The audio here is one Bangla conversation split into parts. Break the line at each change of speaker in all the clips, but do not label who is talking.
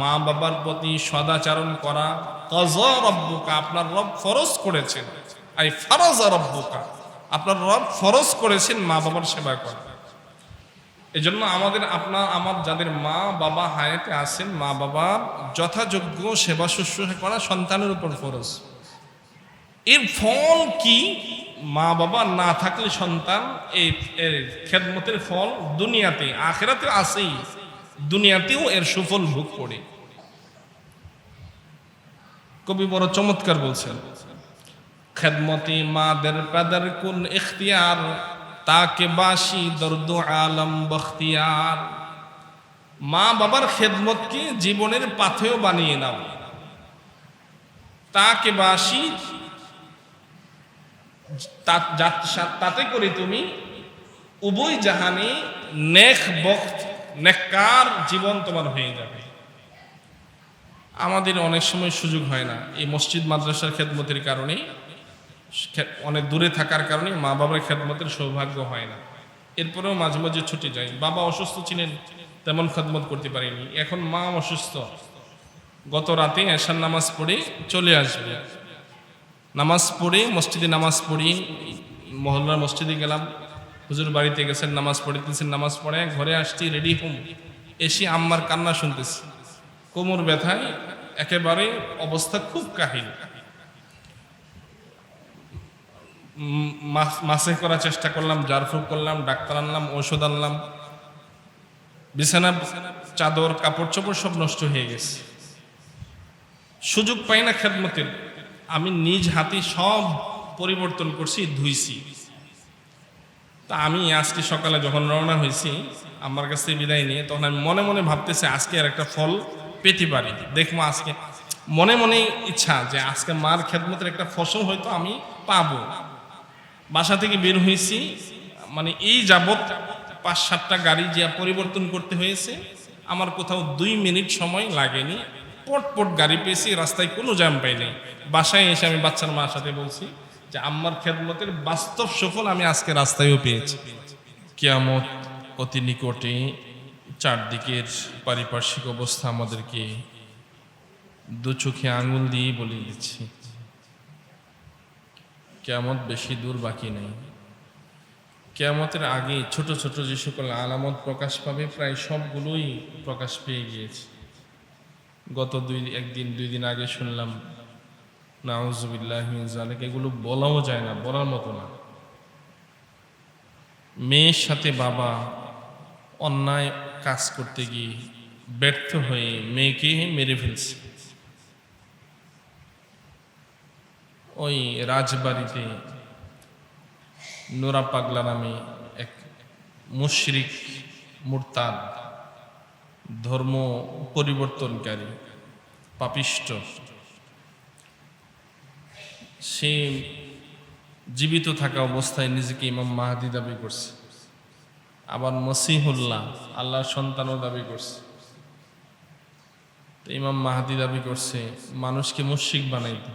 মা বাবার প্রতি সদাচারণ করা কজ রব্বুকা, আপনার রব ফরজ করেছেন। আই ফরজ রব্বুকা, আপনার রব ফরজ করেছেন মা বাবার সেবা করা। এজন্য আমাদের আপনার, আমার যাদের মা বাবা হায়াতে আছেন মা বাবার যথাযোগ্য সেবা শুশ্রূষা করা সন্তানের উপর ফরজ। এর ফল কি? মা বাবা না থাকলে সন্তান এই খেদমতের ফল দুনিয়াতে আখেরাতে আসেই দুনিয়াতেও এর সুফল ভোগ করে। কবি বড় চমৎকার বলছেন, খেদমতি মাদের পেদার কুন ইখতিয়ার, তাকে বাসি দর্দ আলম বখতিয়ার। মা বাবার খেদমতকে জীবনের পাথেও বানিয়ে নাও। তাকে বাসি তাতে করে তুমি উভয় জাহানে নেখ বক্ত নেককার জীবন তোমার হয়ে যাবে। আমাদের অনেক সময় সুযোগ হয় না। এই মসজিদ, মাদ্রাসার খেদমতের কারণে খে- অনেক দূরে থাকার কারণে মা বাবার খেদমতের সৌভাগ্য হয় না। এরপরেও মাঝে মাঝে ছুটে যাই। বাবা অসুস্থ ছিলেন, তেমন খেদমত করতে পারিনি। এখন মা অসুস্থ। গত রাতে এশার নামাজ পড়ে চলে আসবে। নামাজ পড়ে, মসজিদে নামাজ পড়ি, মহল্লার মসজিদে গেলাম। হুজুর বাড়িতে গেছেন, নামাজ পড়িতেছেন, নামাজ পড়ে ঘরে আসছি রেডি হোম। এসে আম্মার কান্না শুনতেছি। কোমর ব্যথায় একেবারে অবস্থা খুব কাহিল। মাসে করার চেষ্টা করলাম জারফুক করলাম, ডাক্তার আনলাম, ঔষধ আনলাম। বিছানা, চাদর, কাপড় চোপড় সব নষ্ট হয়ে গেছে। সুযোগ পাই না খেদমতের। আমি নিজ হাতে সব পরিবর্তন করছি, ধুইছি। তা আমি আজকে সকালে যখন রওনা হয়েছি, আমার কাছ থেকে বিদায় নিয়ে, তখন আমি মনে মনে ভাবতেছি আজকে আর একটা ফল পেতে পারি। দেখব আজকে। মনে মনে ইচ্ছা যে আজকে মার খেদমতের একটা ফসল হয়তো আমি পাবো। বাসা থেকে বের হয়েছি মানে এই যাবৎ পাঁচ সাতটা গাড়ি যা পরিবর্তন করতে হয়েছে, আমার কোথাও দুই মিনিট সময় লাগেনি। পট পট গাড়ি পেয়েছি, রাস্তায় কোনো জ্যাম পাইনি। বাসায় এসে আমি বাচ্চার মার সাথে বলছি যে আম্মার খেদমতের বাস্তব সফল আমি আজকে রাস্তায়ও পেয়েছি। কেয়ামত অতি নিকটে চারদিকের পারিপার্শ্বিক অবস্থা আমাদেরকে দু চোখে আঙুল দিয়ে বলে দিচ্ছি। কেয়ামত বেশি দূর বাকি নেই। কেয়ামতের আগে ছোট ছোট যে সকল আলামত প্রকাশ পাবে, প্রায় সবগুলোই প্রকাশ পেয়ে গিয়েছে। গত দুই, একদিন, দুই দিন আগে শুনলাম নাউজুবিল্লাহ জালেক এগুলো বলাও যায় না, বলার মতো না। মেয়ের সাথে বাবা অন্যায় কাজ করতে গিয়ে ব্যর্থ হয়ে মেয়েকে মেরে ফেলছে। ওই রাজবাড়িতে নোরা পাগলা নামে এক মুশরিক মুরতাদ, ধর্ম পরিবর্তনকারী, পাপিষ্ট সে জীবিত থাকা অবস্থায় নিজেকে ইমাম মাহাদি দাবি করছে। আবার মসিহুল্লাহ, আল্লাহর সন্তানও দাবি করছে। তো ইমাম মাহাদি দাবি করছে, মানুষকে মুশিক বানাইতে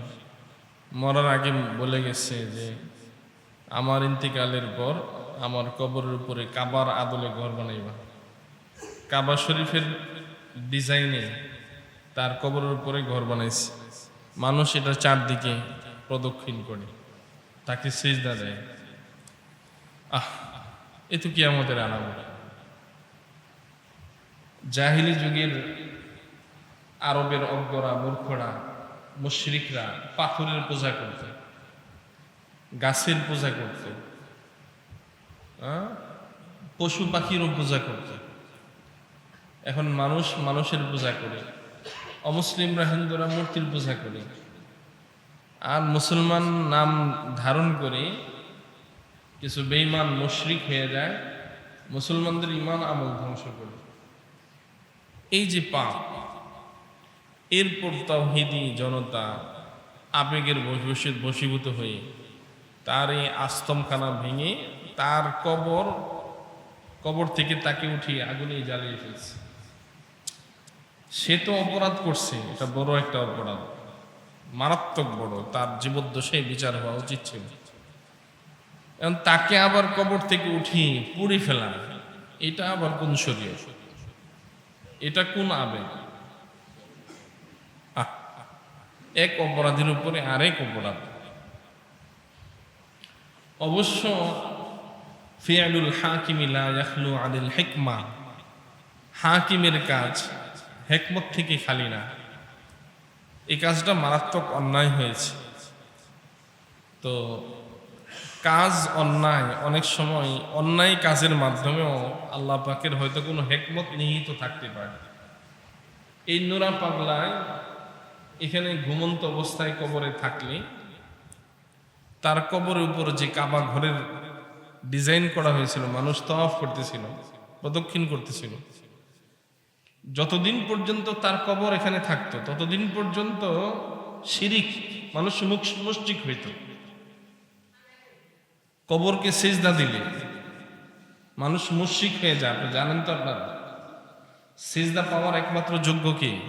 মরার আগে বলে গেছে যে, আমার ইন্তিকালের পর আমার কবরের উপরে কাবার আদলে ঘর বানাইবা। কাবা শরীফের ডিজাইনে তার কবরের উপরে ঘর বানাইছে। মানুষ এটা চারদিকে প্রদক্ষিণ করে। তাকে সেজদা দেয়। আহ, এ তো কি আমাদের আলামত জাহিলি যুগের আরবের অজ্ঞরা, মূর্খরা, মুশরিকরা পাথরের পূজা করতে, গাছের পূজা করতে? পশু পাখিরও পূজা করতে। এখন মানুষ মানুষের পূজা করে, অমুসলিমরা হিন্দুরা মূর্তির পূজা করে। আর মুসলমান নাম ধারণ করে কিছু বেঈমান মুশরিক হয়ে যায়, মুসলমানদের ইমান আমল ধ্বংস করে। এই যে পাপ, এরপর তাওহিদি জনতা আবেগের বশীভূত হয়ে তার এই আস্তমখানা ভেঙে তার কবর কবর থেকে তাকে উঠিয়ে আগুনে জ্বালিয়ে ফেলছে। সে তো অপরাধ করছে, এটা বড় একটা অপরাধ। মারাত্মক বড়, তার জীবদ্দশায় বিচার হওয়া উচিত ছিল। এবং তাকে আবার কবর থেকে উঠিয়ে পুড়ে ফেলা এটা আবার কোন শরীয় এটা কোন আবেগ? এক অপরাধীর উপরে আরেক অপরাধ। অবশ্য ফিয়ালুল হাকিমিলা ইয়াখলু আদিল হেকমা। হাকিমের কাজ হেকমত থেকে খালি না। এই কাজটা মারাত্মক অন্যায় হয়েছে। তো কাজ অন্যায়, অনেক সময় অন্যায় কাজের মাধ্যমেও আল্লাহ পাকের হয়তো কোনো হেকমত নিহিত থাকতে পারে। এই নোরা পাগলায় এখানে ঘুমন্ত অবস্থায় কবরে থাকলে তার কবরের উপর যে কাবা ঘরের ডিজাইন করা হয়েছিল, মানুষ তফ করতেছিল, প্রদক্ষিণ করতেছিল যতদিন পর্যন্ত তার কবর এখানে থাকতো, ততদিন পর্যন্ত শিরিক, মানুষ মুখ- মুশরিক হইত। কবরকে সেজদা দিলে। মানুষ মুশরিক হয়ে যায়, আপনি জানেন তো আপনার। সেজদা পাওয়ার একমাত্র যোগ্য কি?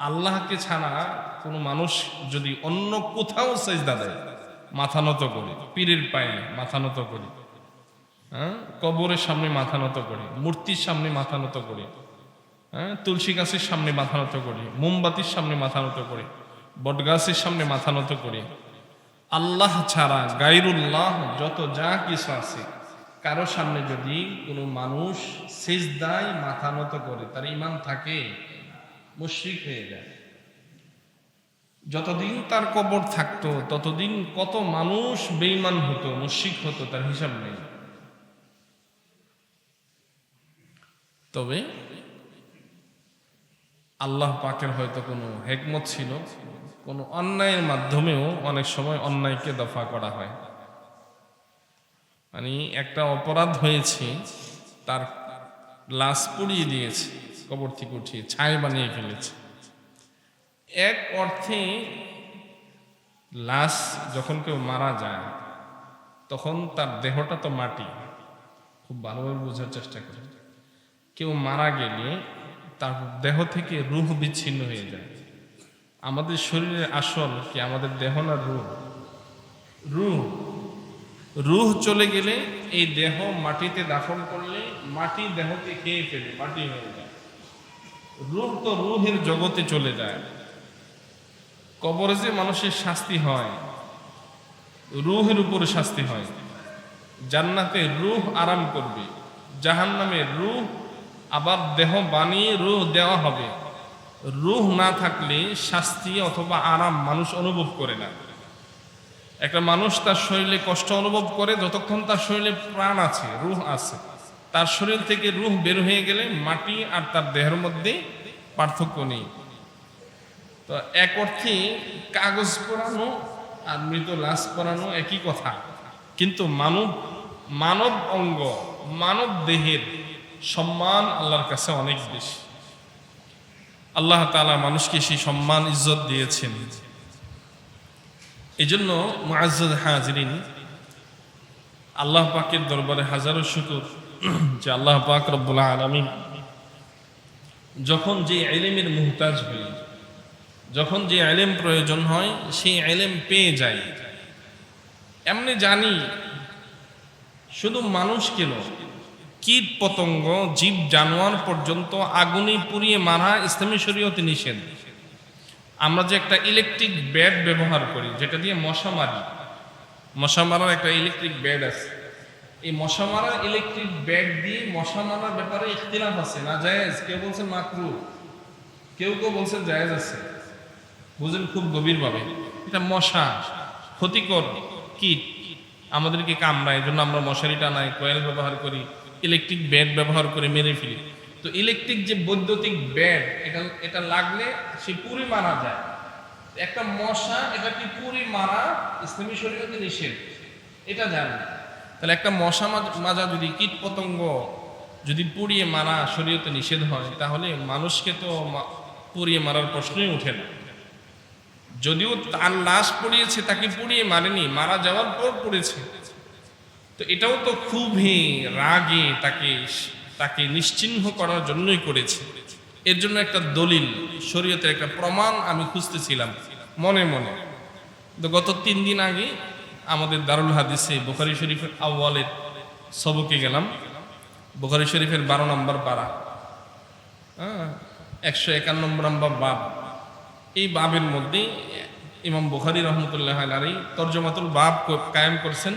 আল্লাহকে ছাড়া কোনো মানুষ যদি অন্য কোথাও সেজদা দেয়, মাথা নত করে, পীরের পায়ে মাথা নত করে হ্যাঁ? কবরের সামনে মাথা নত করে, মূর্তির সামনে মাথা নত করে। হ্যাঁ? তুলসী গাছের সামনে মাথা নত করে, মোমবাতির সামনে মাথা নত করে, বটগাছের সামনে মাথা নত করে। আল্লাহ ছাড়া গাইরুল্লাহ যত যা কিছু আছে, কারও সামনে যদি কোনো মানুষ সেজদায় মাথা নত করে, তার ইমান থাকে, মুশরিক হয়ে যায়। যতদিন তার কবর থাকতো, ততদিন কত মানুষ বেইমান হতো, মুশরিক হতো, তার হিসাব নেই। তবে আল্লাহ পাকের হয়তো কোনো হেকমত ছিল, কোনো অন্যায়ের মাধ্যমেও অনেক সময় অন্যায়কে দফা করা হয়। মানে একটা অপরাধ হয়েছে, তার লাশ পুড়িয়ে দিয়েছে, কবর থেকে উঠিয়ে, ছাই বানিয়ে ফেলেছে। এক অর্থে লাশ যখন কেউ মারা যায়, তখন তার দেহটা তো মাটি, খুব ভালোভাবে বোঝার চেষ্টা করে। কেউ মারা গেলে তার দেহ থেকে রুহ বিচ্ছিন্ন হয়ে যায়। আমাদের শরীরের আসল কি? আমাদের দেহ না রুহ? রুহ। রুহ চলে গেলে এই দেহ মাটিতে দাফন করলে মাটি দেহকে খেয়ে ফেলে, মাটি হয়ে যায়। রুহ তো রুহের জগতে চলে যায়। কবরে যে মানুষের শাস্তি হয়, রুহের উপরে শাস্তি হয়। জান্নাতে রুহ আরাম করবে। জাহান্নামে রুহ আবার দেহ বানিয়ে রুহ দেওয়া হবে। রুহ না থাকলে শাস্তি অথবা আরাম মানুষ অনুভব করে না। একটা মানুষ তার শরীরে কষ্ট অনুভব করে, যতক্ষণ তার শরীরে প্রাণ আছে, রুহ আছে, তার শরীর থেকে রুহ বের হয়ে গেলে মাটি আর তার দেহের মধ্যে পার্থক্য নেই। তো এক অর্থে কাগজ পরানো আর মৃত লাশ পরানো একই কথা। কিন্তু মানব মানব অঙ্গ, মানব দেহের সম্মান আল্লাহর কাছে অনেক বেশি। আল্লাহ তাআলা মানুষকে সেই সম্মান, ইজ্জত দিয়েছেন। এই জন্য মুআজ্জাজ হাজরিন, আল্লাহ পাকের দরবারে হাজারো শুকুর যে আল্লাহ পাক রব্বুল আলামিন যখন যে এলেমের মুহতাজ হই, যখন যে এলেম প্রয়োজন হয়, সেই এলেম পেয়ে যায়। এমনি জানি শুধু মানুষ কেন কীট পতঙ্গ, জীব, জানোয়ার পর্যন্ত আগুনে পুড়িয়ে মারা ইসলামী শরীয়তে নিষেধ। আমরা যে একটা ইলেকট্রিক ব্যাট ব্যবহার করি, যেটা দিয়ে মশা মারি, মশা মারার একটা ইলেকট্রিক ব্যাট আছে। এই মশা মারা ইলেকট্রিক ব্যাট দিয়ে মশা মারার ব্যাপারে ইখতিলাফ আছে, না জায়েজ? কেউ বলছেন মাকরু, কেউ কেউ বলছেন জায়েজ আছে। বুঝেন খুব গভীরভাবে। এটা মশা, ক্ষতিকর কীট। আমাদেরকে কামড়ায় জন্য আমরা মশারি টানাই, কয়েল ব্যবহার করি। ইলেকট্রিক ব্যাট ব্যবহার করে মেরে ফেলি। তো ইলেকট্রিক যে বৈদ্যুতিক ব্যাট এটা এটা লাগলে সে পুরি মারা যায়। একটা মশা এটা কি পুরি মারা ইসলামী শরীয়তে নিষেধ। এটা জানি তাহলে একটা মশা মাজ- মাজা যদি কীট পতঙ্গ যদি পুড়িয়ে মারা শরীয়তে নিষেধ হয়, তাহলে মানুষকে তো পুড়িয়ে মারার প্রশ্নই ওঠে না। যদিও তার লাশ পড়িয়েছে, তাকে পুড়িয়ে মারেনি, মারা যাওয়ার পর পড়েছে। তো এটাও তো খুবই রাগে তাকে তাকে নিশ্চিহ্ন করার জন্যই করেছে। এর জন্য একটা দলিল, শরীয়তের একটা প্রমাণ আমি খুঁজতেছিলাম, মনে মনে। তো গত তিন দিন আগে আমাদের দারুল হাদিসে বুখারি শরীফের আউ্বালের সবকে গেলাম। বুখারি শরীফের বারো নম্বর পাড়া হ্যাঁ একশো একান্ন নম্বর বাব। এই বাবের মধ্যে ইমাম বুখারি রহমতুল্লাহ আলী তর্জমাতুল বাব কায়েম করছেন।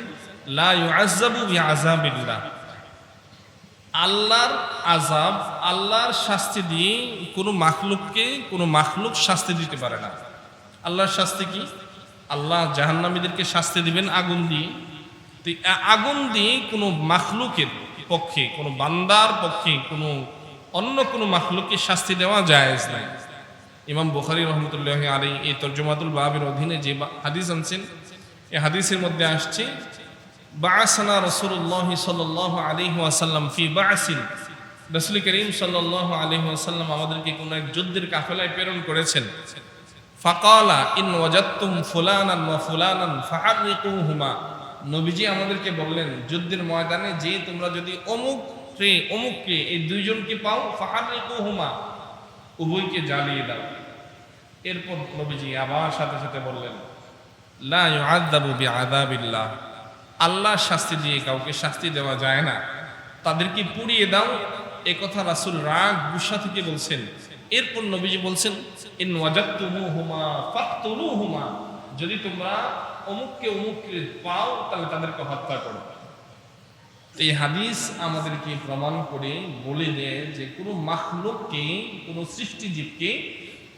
লা ইউআজ্জাবু বিআযাবিল্লাহ। আল্লাহর আজাব আল্লাহর শাস্তি দিয়ে কোনো মাখলুককে কোনো মাখলুক শাস্তি দিতে পারে না। আল্লাহর শাস্তি কি? আল্লাহ জাহান্নামীদেরকে শাস্তি দিবেন আগুন দিয়ে। তো আগুন দিয়ে কোনো মাখলুকের পক্ষে, কোনো বান্দার পক্ষে, কোনো অন্য কোনো মাখলুককে শাস্তি দেওয়া জায়েজ নাই। ইমাম বুখারি রহমতুল্লাহ আলী এই তর্জমাতুল বাবের অধীনে যে হাদিস আনছেন এই হাদিসের মধ্যে আসছে বাসানা রসুল্লাহ সাল্লাহ আলহি আসাল্লাম ফি বাসিন রসুল করিম সাল্লাহ আলহি আসাল্লাম আমাদেরকে কোনো এক যুদ্ধের কাফেলায় প্রেরণ করেছেন। ফাকালা, ইন ওয়াজাত্তুম ফুলানান ওয়া ফুলানান ফাহারিকুহুমা নবীজি আমাদেরকে বললেন, যুদ্ধের ময়দানে যে তোমরা যদি অমুক রে অমুককে এই দুইজনকে পাও ফাহারিকুহুমা উভয়কে জ্বালিয়ে দাও। এরপর নবীজি আবার সাথে সাথে বললেন, লা ইউআযাবু বিআযাবিল্লাহ। আল্লাহ শাস্তি দিয়ে কাউকে শাস্তি দেওয়া যায় না। তাদেরকে পুড়িয়ে দাও। এ কথা রাসূল রাগ, গুসা থেকে বলছেন। এরপর নবীজি বলছেন, ইন ফাকতুলুহুমা। যদি তোমরা অমুককে অমুককে পাও, তাহলে তাদেরকে হত্যা করো। এই হাদিস আমাদেরকে প্রমাণ করে, বলে দেয় যে কোনো মাখলুককে, কোনো সৃষ্টিজীবকে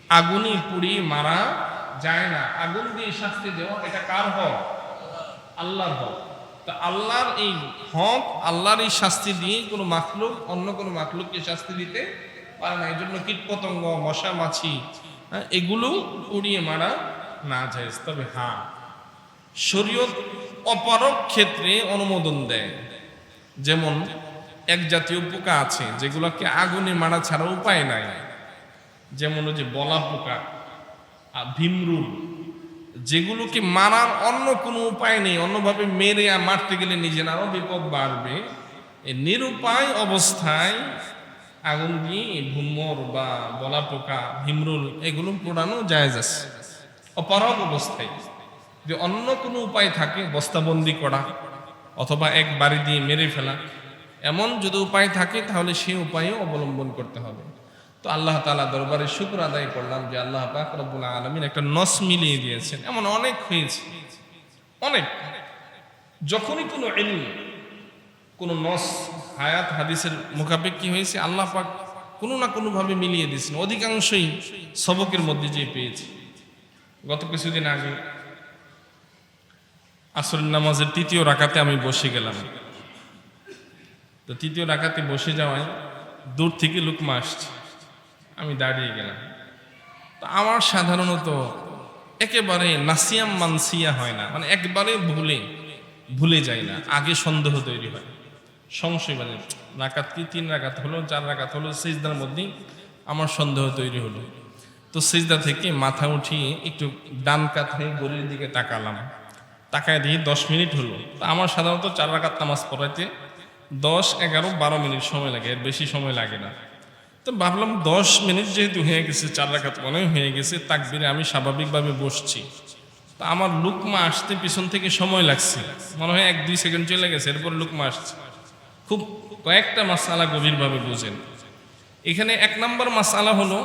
আগুনে পুড়িয়ে মারা যায় না। আগুন দিয়ে শাস্তি দেওয়া, এটা কার হক? আল্লাহর হক। তা আল্লাহর এই হক আল্লাহর এই শাস্তি দিয়ে কোনো মাখলুক অন্য কোনো মাখলুককে শাস্তি দিতে পারে না। এই জন্য কীটপতঙ্গ মশা মাছি হ্যাঁ, এগুলো উড়িয়ে মারা না যায়। তবে হ্যাঁ শরীয়ত অপারক ক্ষেত্রে অনুমোদন দেয়। যেমন এক জাতীয় পোকা আছে যেগুলোকে আগুনে মারা ছাড়া উপায় নাই। যেমন ওই যে বলা পোকা আর ভীমরুল যেগুলোকে মারার অন্য কোনো উপায় নেই, অন্যভাবে মেরে আর মারতে গেলে নিজের আরও বিপদ বাড়বে। এই নিরুপায় অবস্থায় আগুন দিয়ে ভুমর বা বলা পোকা ভীমরুল এগুলো পোড়ানো জায়েজ আছে। অপারগ অবস্থায় যে অন্য কোনো উপায় থাকে, বস্তাবন্দি করা অথবা এক বাড়ি দিয়ে মেরে ফেলা, এমন যদি উপায় থাকে, তাহলে সেই উপায়ও অবলম্বন করতে হবে। তো আল্লাহ তালা দরবারে শুক্র আদায় করলাম যে আল্লাহ পাক আলমিন একটা নস মিলিয়ে দিয়েছেন। এমন অনেক হয়েছে। অনেক। যখনই কোনো এলম কোনো নস, হায়াত, হাদিসের মোকাবেক কি হয়েছে? আল্লাহ পাক কোনো না কোনোভাবে মিলিয়ে দিয়েছেন। অধিকাংশই সবকের মধ্যে যে পেয়েছে। গত কিছুদিন আগে আসর নামাজের তৃতীয় রাকাতে আমি বসে গেলাম। তো তৃতীয় রাকাতে বসে যাওয়ায় দূর থেকে লুকমা আসছে। আমি দাঁড়িয়ে গেলাম। তো আমার সাধারণত একেবারে নাসিয়াম মানসিয়া হয় না মানে একবারে ভুলে ভুলে যায় না, আগে সন্দেহ তৈরি হয়। সংশয় মানে রাকাত কি, তিন রাকাত হলো, চার রাকাত হলো, সিজদার মধ্যেই আমার সন্দেহ তৈরি হলো। তো সিজদা থেকে মাথা উঠিয়ে একটু ডান কাত হয়ে গলির দিকে তাকালাম। তাকায় দিয়ে দশ মিনিট হলো। তা আমার সাধারণত চার রাকাত নামাজ পড়াইতে দশ, এগারো, বারো মিনিট সময় লাগে, এর বেশি সময় লাগে না। তো ভাবলাম দশ মিনিট যেহেতু হয়ে গেছে, চার রাকাত মনে হয় গেছে, তাকবিরে আমি স্বাভাবিকভাবে বসছি। তা আমার লুকমা আসতে পিছন থেকে সময় লাগছে। মনে হয় এক, দুই সেকেন্ড চলে গেছে, এরপর লুকমা আসছে। খুব কয়েকটা মাসালা গভীরভাবে বুঝেন। এখানে এক নম্বর মাসালা হলো,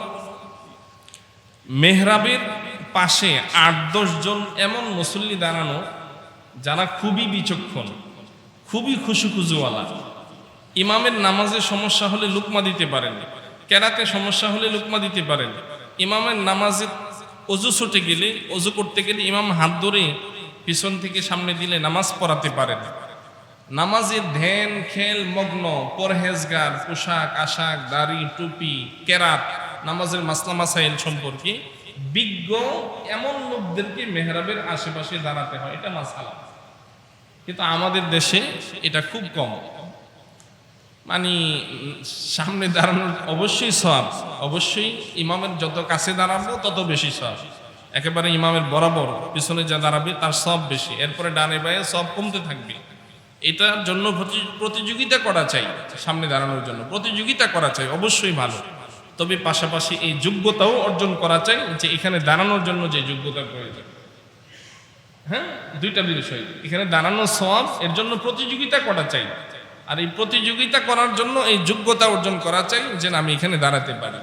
মেহরাবের পাশে আট জন এমন মুসল্লি দাঁড়ানো যারা খুবই বিচক্ষণ, খুবই খুশু খুজুওয়ালা ইমামের নামাজে সমস্যা হলে লুকমা দিতে পারেন কেরাতে সমস্যা হলে লুকমা দিতে পারেন। ইমামের নামাজে অজু ছুটে গেলে, অজু করতে গেলে ইমাম হাত ধরে পিছন থেকে সামনে দিলে নামাজ পড়াতে পারেন। নামাজে ধ্যান, খেল, মগ্ন, পরহেজগার, পোশাক, আশাক, দাড়ি, টুপি, কেরাত নামাজের মাসলা মাসাইল সম্পর্কে বিজ্ঞ এমন লোকদেরকে মেহরাবের আশেপাশে দাঁড়াতে হয়, এটা মাসালা। কিন্তু আমাদের দেশে এটা খুব কম। মানে সামনে দাঁড়ানোর অবশ্যই সব অবশ্যই ইমামের যত কাছে দাঁড়াবো, তত বেশি সব একেবারে ইমামের বরাবর পিছনে যা দাঁড়াবে, তার সব বেশি। এরপরে ডানে বায়ে সব কমতে থাকবে। এটার জন্য প্রতি- প্রতিযোগিতা করা চাই, সামনে দাঁড়ানোর জন্য। প্রতিযোগিতা করা চাই, অবশ্যই ভালো। তবে পাশাপাশি এই যোগ্যতাও অর্জন করা চাই, যে এখানে দাঁড়ানোর জন্য যে যোগ্যতা প্রয়োজন। হ্যাঁ? দুইটা বিষয়। এখানে দাঁড়ানো সব এর জন্য প্রতিযোগিতা করা চাই। আর এই প্রতিযোগিতা করার জন্য এই যোগ্যতা অর্জন করা চাই যে আমি এখানে দাঁড়াতে পারি।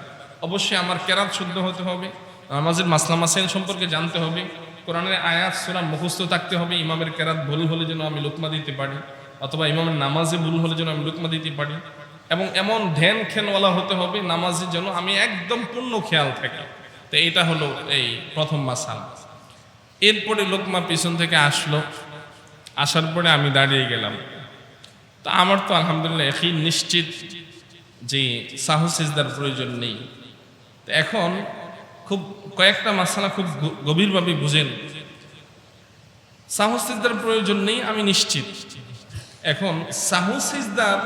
অবশ্যই আমার কেরাত শুদ্ধ হতে হবে, নামাজের মাসলা মাসাইল সম্পর্কে জানতে হবে, কোরআনের আয়াত, সুরা মুখস্থ থাকতে হবে, ইমামের কেরাত ভুল হলে যেন আমি লুকমা দিতে পারি, অথবা ইমামের নামাজে ভুল হলে যেন আমি লুকমা দিতে পারি। এবং এমন ধ্যান খেয়ালওয়ালা হতে হবে, নামাজের জন্য আমি একদম পূর্ণ খেয়াল থাকি। তো এটা হলো এই প্রথম মাসাল। এরপরে লোকমা পিছন থেকে আসলো, আসার পরে আমি দাঁড়িয়ে গেলাম। তা আমার তো আলহামদুলিল্লাহ একই নিশ্চিত যে সাহসিজদার প্রয়োজন নেই। এখন খুব কয়েকটা মাসালা খুব গভীরভাবে বুঝেন। সাহসিজদার প্রয়োজন নেই, আমি নিশ্চিত। এখন সাহসিজদার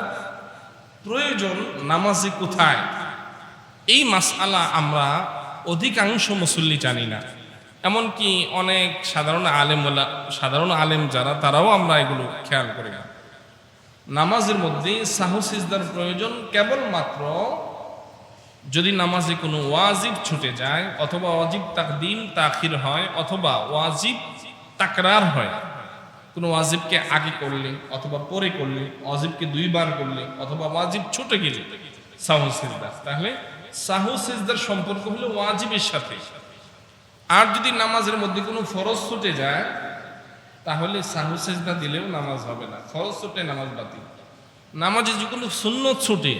প্রয়োজন নামাজে কোথায়? এই মাসআলা আমরা অধিকাংশ মুসল্লি জানি না। এমনকি অনেক সাধারণ আলেম সাধারণ আলেম যারা, তারাও আমরা এগুলো খেয়াল করি না। নামাজের মধ্যে সাহসিজদার প্রয়োজন কেবলমাত্র যদি নামাজে কোনো ওয়াজিব ছুটে যায় অথবা ওয়াজিব তাকদিম তাখির হয় অথবা ওয়াজিব তাকরার হয়, কোনো ওয়াজিবকে আগে করলে অথবা পরে করলে, ওয়াজিবকে দুইবার করলে অথবা ওয়াজিব ছুটে গেলে সাহু সিজদার তাহলে সাহু সিজদার সম্পর্ক হলো ওয়াজিবের সাথে। আর যদি নামাজের মধ্যে কোনো ফরজ ছুটে যায় তাহলে সাহু সিজদা দিলেও নামাজ হবে না। ফরজ ছুটে নামাজ বাতিল। নামাজে যে কোনো সুন্নত ছুটে,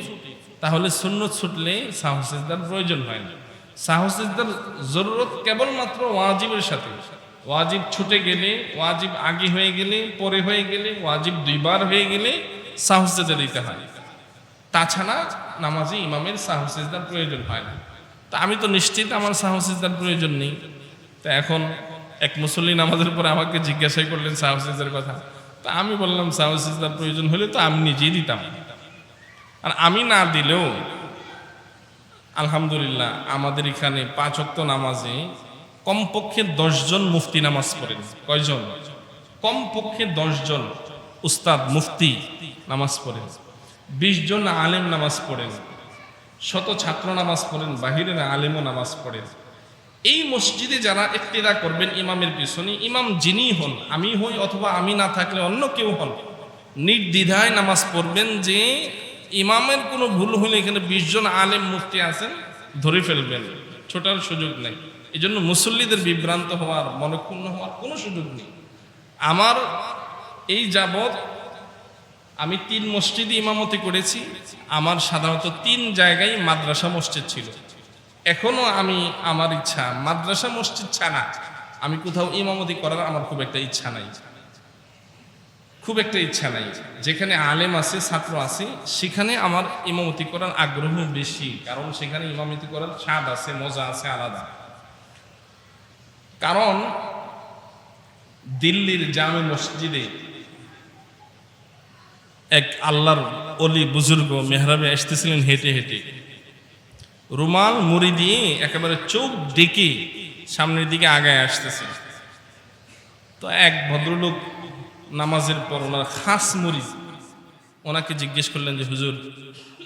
তাহলে শূন্য ছুটলে সাহু সিজদার প্রয়োজন হয় না। সাহু সিজদার জরুরত কেবলমাত্র ওয়াজিবের সাথে। ওয়াজিব ছুটে গেলে, ওয়াজিব আগে হয়ে গেলে, পরে হয়ে গেলে, ওয়াজিব দুইবার হয়ে গেলে সাহু দিতে হয়। তাছাড়া নামাজে ইমামের সাহু সিজদার প্রয়োজন হয় না। তা আমি তো নিশ্চিত আমার সাহু সিজদার প্রয়োজন নেই। তা এখন এক মুসল্লি নামাজের পরে আমাকে জিজ্ঞাসা করলেন সাহু সিজদার কথা? তা আমি বললাম সাহু সিজদার প্রয়োজন হলে তো আমি নিজেই দিতাম। আর আমি না দিলেও, আলহামদুলিল্লাহ, আমাদের এখানে পাঁচ ওয়াক্ত নামাজে কমপক্ষে দশজন মুফতি নামাজ পড়েন। কয়জন? কমপক্ষে দশজন উস্তাদ, মুফতি নামাজ পড়েন। বিশ জন আলেম নামাজ পড়েন। শত ছাত্র নামাজ পড়েন, বাহিরের আলেমও নামাজ পড়েন। এই মসজিদে যারা ইক্তিদা করবেন ইমামের পিছনে, ইমাম যিনি হন, আমি হই অথবা আমি না থাকলে অন্য কেউ হন, নির্দ্বিধায় নামাজ পড়বেন যে ইমামের কোনো ভুল হলে এখানে বিশ জন আলেম মুফতি আছেন, ধরে ফেলবেন। ছোটার সুযোগ নেই। এই জন্য মুসল্লিদের বিভ্রান্ত হওয়ার, মনক্ষুণ্ণ হওয়ার কোনো সুযোগ নেই। আমার এই যাবৎ আমি তিন মসজিদে ইমামতি করেছি। আমার সাধারণত তিন জায়গায় মাদ্রাসা মসজিদ ছিল। এখনও আমি আমার ইচ্ছা, মাদ্রাসা মসজিদ ছাড়া আমি কোথাও ইমামতি করার আমার খুব একটা ইচ্ছা নাই। খুব একটা ইচ্ছা নাই। যেখানে আলেম আছে, ছাত্র আছে, সেখানে আমার ইমামতি করার আগ্রহ বেশি, কারণ সেখানে ইমামতি করার স্বাদ আছে, মজা আছে, আলাদা। কারণ দিল্লির জামে মসজিদে এক আল্লাহর অলি বুজুর্গ মেহরাবে আসতেছিলেন হেঁটে হেঁটে। রুমাল মুড়ি দিয়ে একেবারে চোখ ডেকে সামনের দিকে আগায় আসতেছে। তো এক ভদ্রলোক নামাজের পর ওনার খাস মুড়ি, ওনাকে জিজ্ঞেস করলেন যে, হুজুর,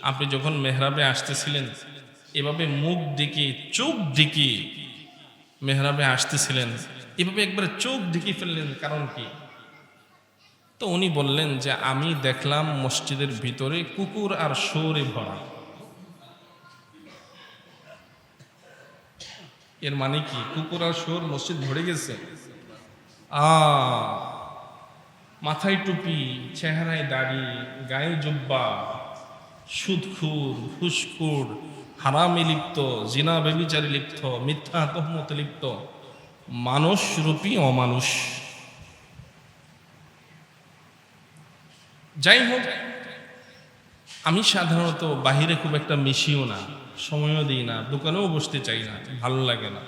আপনি যখন মেহরাবে আসতেছিলেন, এভাবে মুখ ডেকে চোখ ডেকে মেহরাবে আসতেছিলেন, এভাবে একবারে চোখ ডেকে ফেললেন কারণ কি? তো উনি বললেন যে, আমি দেখলাম মসজিদের ভিতরে কুকুর আর শোরে ভরা। এর মানে কি? কুকুর আর শোর মসজিদ ভরে গেছে। আ, মাথায় টুপি, চেহারায় দাড়ি, গায়ে জুব্বা, সুদখুর ঘুষখুর হারামে লিপ্ত, জিনা বেবিচারে লিপ্ত, মিথ্যা তহমতে লিপ্ত, মানুষ রূপী অমানুষ। যাই হোক, আমি সাধারণত বাহিরে খুব একটা মিশিও না। সময়ও দিই না, দোকানেও বসতে চাই না, ভালো লাগে না।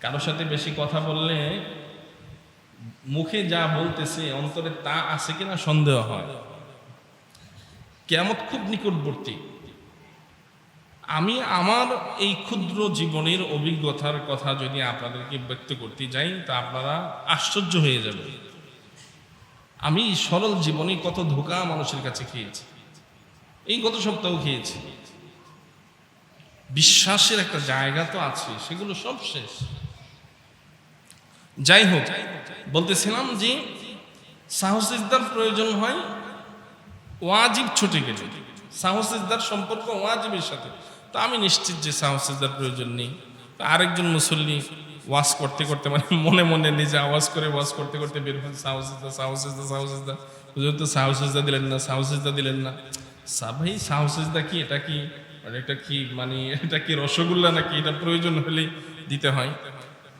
কারোর সাথে বেশি কথা বললে মুখে যা বলতেছে, অন্তরে তা আছে কিনা সন্দেহ হয়। কেমত খুব নিকটবর্তী। আমি আমার এই ক্ষুদ্র জীবনের অভিজ্ঞতার কথা যদি আপনাদেরকে ব্যক্ত করতে যাই, তা আপনারা আশ্চর্য হয়ে যাবেন। আমি সরল জীবনে কত ধোকা মানুষের কাছে খেয়েছি। এই গত সপ্তাহ খেয়েছি। বিশ্বাসের একটা জায়গা তো আছে, সেগুলো সব শেষ। যাই হোক, বলতেছিলাম যে সাহসিকদার প্রয়োজন হয় ওয়াজিব ছুটে গেলে সাহসিকদার সম্পর্ক ওয়াজিবের সাথে। তো আমি নিশ্চিত যে সাহসিকদার প্রয়োজন নেই। আরেকজন মুসল্লি ওয়াজ করতে করতে মানে মনে মনে নিজে আওয়াজ করে ওয়াজ করতে করতে বের হন সাহসিদা সাহসিদা সাহসিদা হুজুর তো সাহসিদা দিলেন না সাহসিদা দিলেন না। ভাই সাহসিদা কি, এটা কি? এটা কি মানে এটা কি রসগোল্লা নাকি? এটা প্রয়োজন হলে দিতে হয়।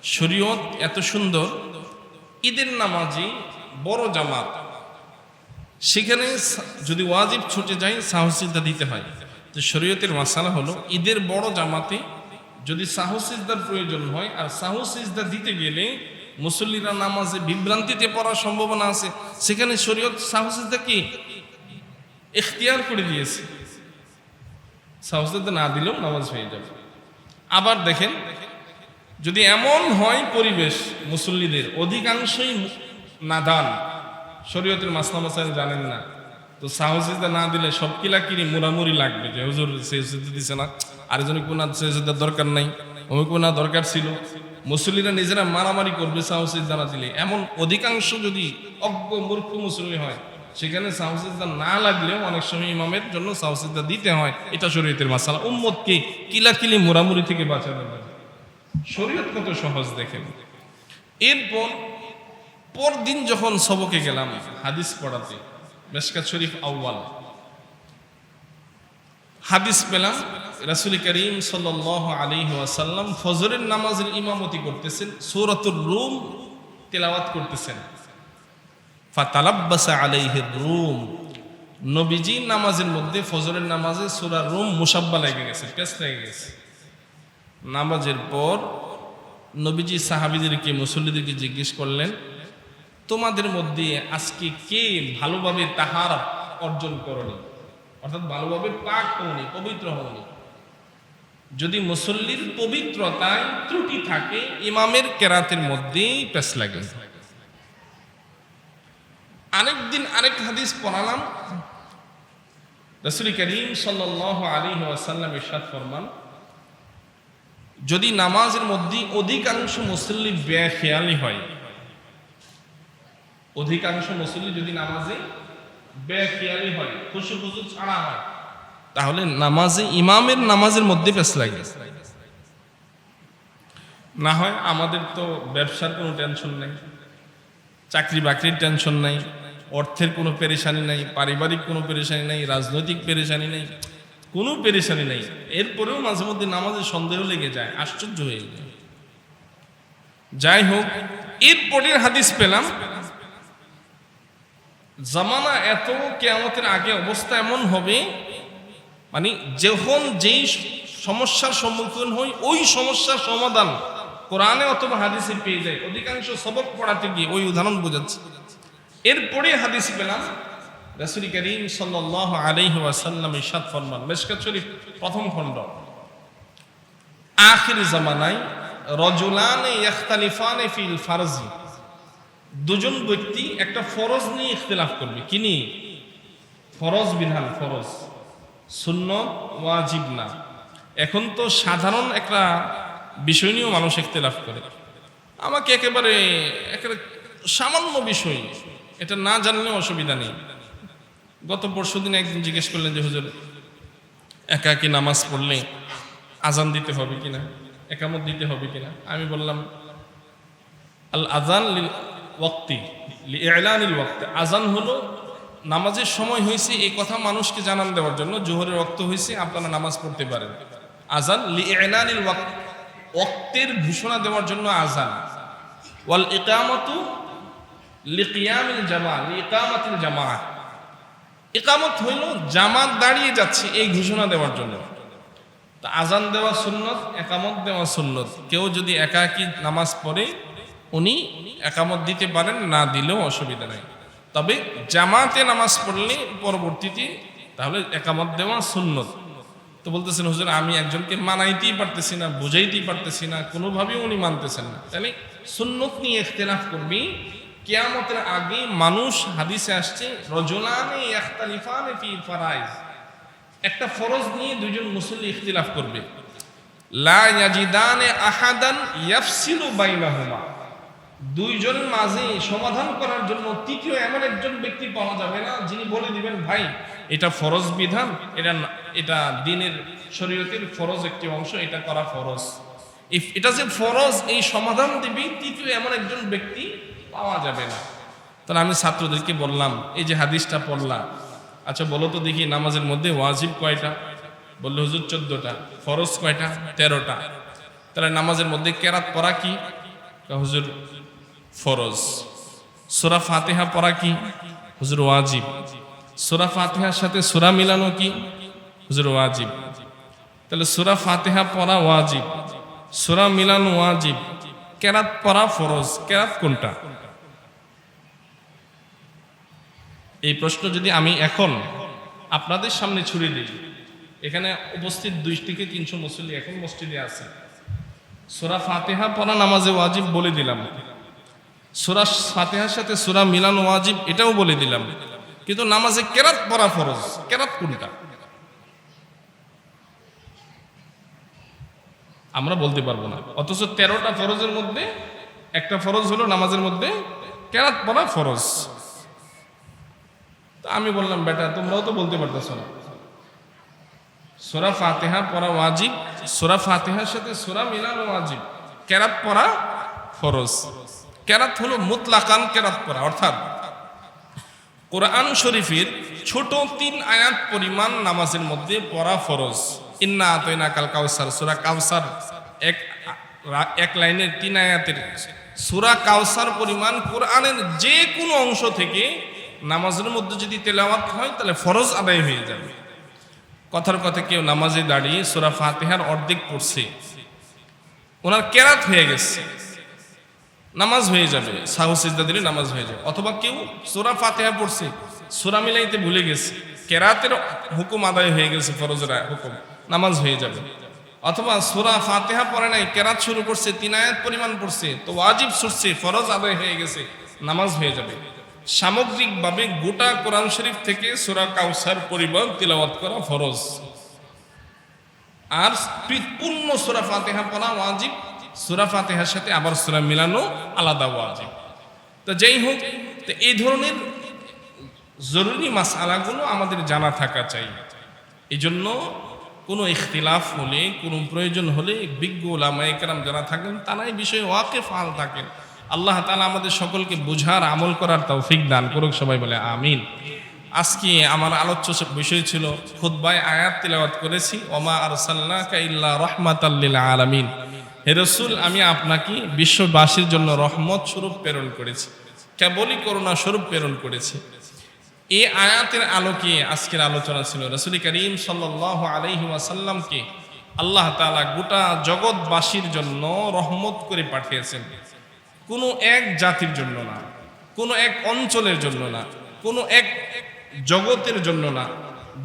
শরীয়ত এত সুন্দর, ঈদের নামাজি বড় জামাত। সেখানে যদি ওয়াজিব ছুটে যায় সাহসিদা দিতে হয়। তো শরীয়তের মাসালা হলো, ঈদের বড় জামাতে যদি সাহসিজদার প্রয়োজন হয়, আর সাহসিজদা দিতে গেলে মুসল্লিরা নামাজে বিভ্রান্তিতে পড়ার সম্ভাবনা আছে। সেখানে শরীয়ত সাহসিজদা কি? এখতিয়ার করে দিয়েছে। সাহসিজদা না দিলেও নামাজ হয়ে যাবে। আবার দেখেন, যদি এমন হয় পরিবেশ মুসল্লিদের, অধিকাংশই নাদান। শরীয়তের মাসলা মাসাইল জানেন না। তো সাহসিদা না দিলে সব কিলা কিনি মুড়ামুড়ি লাগবে যে, হুজুর, সেজদা দিছে না। আরেকজন কোনা সেজদার দরকার নাই। অমুক কোনা দরকার ছিল। মুসল্লিরা নিজেরা মারামারি করবে সাহসিদা না দিলে। এমন অধিকাংশ যদি অজ্ঞ মূর্খ মুসল্লি হয় সেখানে সাহসিদা না লাগলেও অনেক সময় ইমামের জন্য সাহসিদা দিতে হয়। এটা শরীয়তের মাসালা। উম্মতকে কিলাকিলি মুড়ামুড়ি থেকে বাঁচানো যায় শরীয়ত কত সহজ দেখেন। এরপর পরদিন যখন সবকে গেলাম হাদিস পড়াতে, মেশকাত শরীফ আউ্বাল হাদিস পেলাম, রাসুল করিম সাল আলী ওয়াসাল্লাম ফজরের নামাজের ইমামতি করতেছেন, সৌরাতুর রুম তেলাওয়াত করতেছেন। ফাতালাব্বাসা আলাইহির রুম। নবীজি নামাজের মধ্যে ফজরের নামাজে সূরা রুম মুসাব্বা লেগে গেছে পেস লেগে গেছে। নামাজের পর নবীজি সাহাবিদেরকে, মুসল্লিদেরকে জিজ্ঞেস করলেন, তোমাদের মধ্যে আজকে কে ভালোভাবে তাহার অর্জন করনি? অর্থাৎ ভালোভাবে পাক হওনি, পবিত্র হওনি। যদি মুসল্লির পবিত্রতায় ত্রুটি থাকে, ইমামের কেরাতের মধ্যেই পেস লাগে। আরেকদিন আরেক হাদিস পড়ালাম। রসুল করিম সাল্লাহ আলী ওয়াসাল্লাম ইরশাদ ফরমান, যদি নামাজের মধ্যে অধিকাংশ মুসল্লি বেখেয়ালি হয়, অধিকাংশ মুসল্লি যদি নামাজে বেখেয়ালি হয় খুশু খুশু ছাড়া হয়, তাহলে নামাজে ইমামের নামাজের মধ্যে পেস লাগে। না হয় আমাদের তো ব্যবসার কোনো টেনশন নেই চাকরি বাকরির টেনশন নাই অর্থের কোনো পেরেশানি নাই, পারিবারিক কোনো পেরেশানি নাই, রাজনৈতিক পেরেশানি নেই, কোনো পেরেশানি নেই। এরপরেও মাঝে মধ্যে নামাজের সন্দেহ লেগে যায়, আশ্চর্য হয়ে যায়। যাই হোক এরপরের হাদিস পেলাম। জামানা এত কেয়ামতের আগে অবস্থা এমন হবে মানে যখন যেই সমস্যার সম্মুখীন হই, ওই সমস্যার সমাধান কোরআনে অথবা হাদিসে পেয়ে যায়। অধিকাংশ সবক পড়াতে গিয়ে ওই উদাহরণ বোঝাচ্ছে। এরপরে হাদিস পেলাম, রাসুল করিম সাল্লাহ আলাইহি ওয়াসাল্লাম ইরশাদ ফরমান। মেশকাত শরীফ প্রথম খণ্ড। আখির জামানায় রজুলানে ইখতালিফানে ফিল ফারজি। দুজন ব্যক্তি একটা ফরজ নিয়ে ইখতিলাফ করবে। কি নিয়ে? ফরজ বিধান, ফরজ। শূন্য ওয়াজিব না। এখন তো সাধারণ একটা বিষয় নিয়েও মানুষ ইখতিলাফ করে। আমাকে একেবারে একেবারে সামান্য বিষয় এটা না জানলে অসুবিধা নেই। গত পরশু দিন একদিন জিজ্ঞেস করলেন যে, হুজুর, একা কি নামাজ পড়লে আজান দিতে হবে কিনা? একামত দিতে হবে কিনা? আমি বললাম, আল আজান লিল ওয়াক্তি লি ইলানিল ওয়াক্তি। আজান হলো নামাজের সময় হয়েছে এই কথা মানুষকে জানান দেওয়ার জন্য, জোহরের রক্ত হয়েছে, আপনারা নামাজ পড়তে পারেন। আজান লি ইলানিল ওয়াক্ত, ওয়াক্তের ঘোষণা দেওয়ার জন্য আজান ওয়াল ইকামতু লিকিয়ামিল জামা লিকামাতিল জামা ইকামত হইল জামাত দাঁড়িয়ে যাচ্ছে এই ঘোষণা দেওয়ার জন্য। তা আজান দেওয়া সুন্নত, একামত দেওয়া সুন্নত। কেউ যদি একাকি নামাজ পড়ে, উনি একামত দিতে পারেন, না দিলেও অসুবিধা নেই। তবে জামাতে নামাজ পড়লে পরবর্তীতে তাহলে একামত দেওয়া সুন্নত। তো বলতেছেন, হুজুর, আমি একজনকে মানাইতেই পারতেছি না, বুঝাইতেই পারতেছি না কোনোভাবেই উনি মানতেছেন না। তাহলে সুন্নত নিয়ে ইখতিলাফ করবি কেয়ামতের আগে মানুষ হাদিসে আসছে, রজলানে ইখতালিফানে ফি ফারাইজ। একটা ফরজ নিয়ে দুইজন মুসল্লি ইখতিলাফ করবে। লা ইয়াজিদানে আহাদান ইয়াফসিলু বাইনাহুমা। দুইজনের মাঝে সমাধান করার জন্য তৃতীয় এমন একজন ব্যক্তি পাওয়া যাবে না, যিনি বলে দিবেন, ভাই, এটা ফরজ বিধান, এটা এটা দিনের শরীয়তের ফরজ একটি অংশ, এটা করা ফরজ। এটা যে ফরজ, এই সমাধান দিবি তৃতীয় এমন একজন ব্যক্তি পাওয়া যাবে না। তাহলে আমি ছাত্রদেরকে বললাম, এই যে হাদিসটা পড়লাম আচ্ছা বলো তো দেখি নামাজের মধ্যে ওয়াজিব কয়টা? বলল, হুজুর, চোদ্দটা, ফরজ কয়টা? তেরোটা। তাহলে নামাজের মধ্যে কেরাত পড়া কি? হুজুর, ফরজ। সুরা ফাতেহা পড়া কি? হুজুর, ওয়াজিব। সুরা ফাতেহার সাথে সুরা মিলানো কি? হুজুর, ওয়াজিব। তাহলে সুরা ফাতেহা পড়া ওয়াজিব, সুরা মিলানো ওয়াজিব, কেরাত পড়া ফরজ, কেরাত কোনটা? এই প্রশ্ন যদি আমি এখন আপনাদের সামনে ছুড়ে দিই, এখানে উপস্থিত দুই থেকে তিনশো মুসল্লি এখন মসজিদে আছে সুরা ফাতেহা পড়া নামাজে ওয়াজিব বলে দিলাম। সুরা ফাতেহার সাথে সুরা মিলান ওয়াজিব এটাও বলে দিলাম। কিন্তু নামাজে কেরাত পড়া ফরজ, কেরাত কোনটা? আমরা বলতে পারব না। অথচ তেরোটা ফরজের মধ্যে, একটা ফরজ হলো নামাজের মধ্যে কেরাত পড়া ফরজ। তা আমি বললাম, বেটা, তোমরাও তো বলতে পারতেছ না। সোরা ফাতেহা পড়া ওয়াজিব। সোরা ফাতেহার সাথে সোরা মিলানো ওয়াজিব। কেরাত পড়া ফরজ। কেরাত হলো মুতলাকান কেরাত পড়া, অর্থাৎ কোরআন শরীফের ছোট তিন আয়াত পরিমাণ নামাজের মধ্যে পড়া ফরজ। ইন্না আতইনা কাল কাউসার, সুরা কাউসার এক এক লাইনের তিন আয়াতের সুরা কাউসার পরিমাণ কোরআনের যে কোনো অংশ থেকে নামাজের মধ্যে যদি তেলাওয়াত হয়, তাহলে ফরজ আদায় হয়ে যাবে। কথার কথা কেউ নামাজে দাঁড়িয়ে সুরা ফাতেহার অর্ধেক পড়ছে, ওনার কেরাত হয়ে গেছে, নামাজ হয়ে যাবে সাহু সিজদা দিলে নামাজ হয়ে যাবে। অথবা কেউ সোরা ফাতেহা পড়ছে, সোরা মিলাইতে ভুলে গেছে, কেরাতের হুকুম আদায় হয়ে গেছে, ফরজের হুকুম, নামাজ হয়ে যাবে। অথবা সোরা ফাতেহা পড়ে নাই, কেরাত শুরু করছে, তিন আয়াত পরিমাণ পড়ছে, তো ওয়াজিব ছুটছে, ফরজ আদায় হয়ে গেছে, নামাজ হয়ে যাবে। সামগ্রিকভাবে গোটা কোরআন শরীফ থেকে সোরা কাউসার পরিমাণ তিলাওয়াত করা ফরজ। আর পূর্ণ সুরা ফাতেহা পড়া ওয়াজিব, সুরা ফাতেহার সাথে আবার সোরা মিলানো আলাদা ওয়াজিব। তো যেই হোক, তো এই ধরনের জরুরি মাসালাগুলো আমাদের জানা থাকা চাই। এই জন্য কোনো ইখতিলাফ হলে, কোনো প্রয়োজন হলে বিজ্ঞ ওলামাইকার যারা থাকেন তারা এই বিষয়ে ওয়াকে ফাল থাকেন। আল্লাহ তালা আমাদের সকলকে বোঝার, আমল করার তৌফিক দান করুক, সবাই বলে আমিন। আজকে আমার আলোচ্য বিষয় ছিল খুদ্বায় আয়াত তিলাওয়াত করেছি, ওমা আরসাল্লাকা ইল্লা রহমাতাল্লিল আলামিন। হে রসুল, আমি আপনাকে বিশ্ববাসীর জন্য রহমত স্বরূপ প্রেরণ করেছি, কেবলই করুণা স্বরূপ প্রেরণ করেছি। এই আয়াতের আলোকে আজকের আলোচনা ছিল, রসুল করিম সাল্লাহ আলহি ওয়াসাল্লামকে আল্লাহ তালা গোটা জগৎবাসীর জন্য রহমত করে পাঠিয়েছেন। কোনো এক জাতির জন্য না, কোনো এক অঞ্চলের জন্য না, কোনো এক জগতের জন্য না।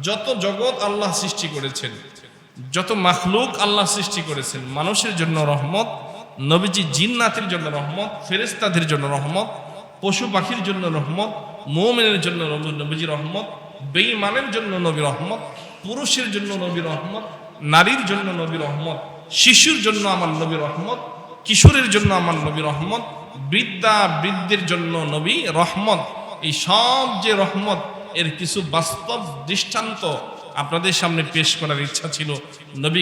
যত জগৎ আল্লাহ সৃষ্টি করেছেন, যত মাখলুক আল্লাহ সৃষ্টি করেছেন, মানুষের জন্য রহমত, নবীজি জিন্নাতের জন্য রহমত ফেরেস্তাদের জন্য রহমত, পশু পাখির জন্য রহমত, মোমেনের জন্য নবী- নবীজি রহমত, বেঈমানের জন্য নবী রহমত, পুরুষের জন্য নবী রহমত, নারীর জন্য নবী রহমত, শিশুর জন্য আমার নবী রহমত কিশোরের জন্য আমার নবী রহমত, বৃদ্ধা, বৃদ্ধের জন্য নবী রহমত। এই সব যে রহমত, এর কিছু বাস্তব দৃষ্টান্ত আপনাদের সামনে পেশ করার ইচ্ছা ছিল। নবী